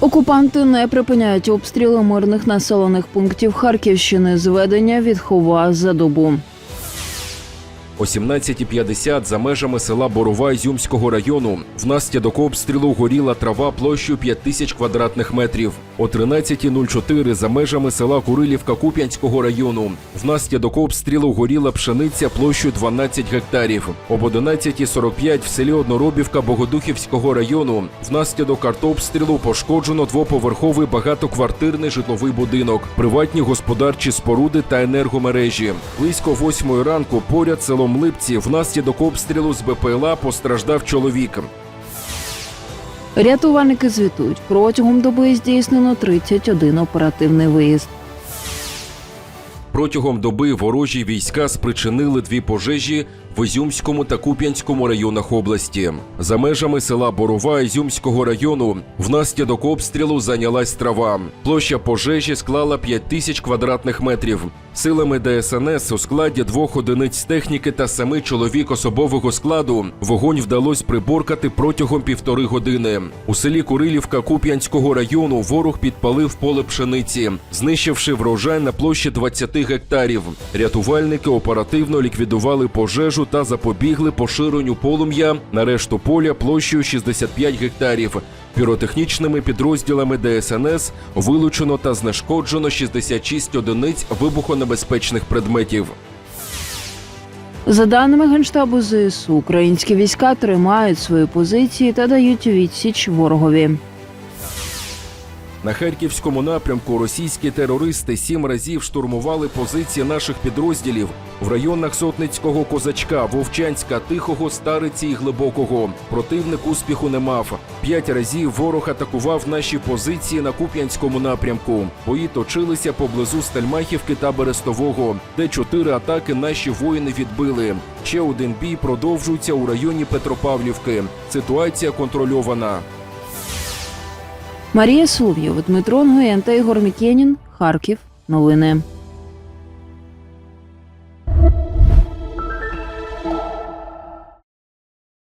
Окупанти не припиняють обстріли мирних населених пунктів Харківщини. Зведення відхова за добу. О 17.50 за межами села Борова Ізюмського району внаслідок обстрілу горіла трава площею 5 тисяч квадратних метрів. О 13.04 за межами села Курилівка Куп'янського району внаслідок обстрілу горіла пшениця площею 12 гектарів. Об 11.45 в селі Одноробівка Богодухівського району внаслідок артобстрілу пошкоджено двоповерховий багатоквартирний житловий будинок, приватні господарчі споруди та енергомережі. Близько восьмої ранку поряд селом Липці внаслідок обстрілу з БПЛА постраждав чоловік. Рятувальники звітують, протягом доби здійснено 31 оперативний виїзд. Протягом доби ворожі війська спричинили дві пожежі в Ізюмському та Куп'янському районах області. За межами села Борова Ізюмського району внаслідок обстрілу зайнялась трава. Площа пожежі склала 5 тисяч квадратних метрів. Силами ДСНС у складі двох одиниць техніки та семи чоловік особового складу вогонь вдалося приборкати протягом півтори години. У селі Курилівка Куп'янського району ворог підпалив поле пшениці, знищивши врожай на площі 20 гектарів. Рятувальники оперативно ліквідували пожежу та запобігли поширенню полум'я на решту поля площею 65 гектарів. Піротехнічними підрозділами ДСНС вилучено та знешкоджено 66 одиниць вибухонебезпечних предметів. За даними Генштабу ЗСУ, українські війська тримають свої позиції та дають відсіч ворогові. На харківському напрямку російські терористи сім разів штурмували позиції наших підрозділів в районах Сотницького козачка, Вовчанська, Тихого, Стариці і Глибокого. Противник успіху не мав. П'ять разів ворог атакував наші позиції на Куп'янському напрямку. Бої точилися поблизу Стельмахівки та Берестового, де чотири атаки наші воїни відбили. Ще один бій продовжується у районі Петропавлівки. Ситуація контрольована. Марія Солов'єва, Дмитро Нгоєн та Ігор Мікенін. Харків. Новини.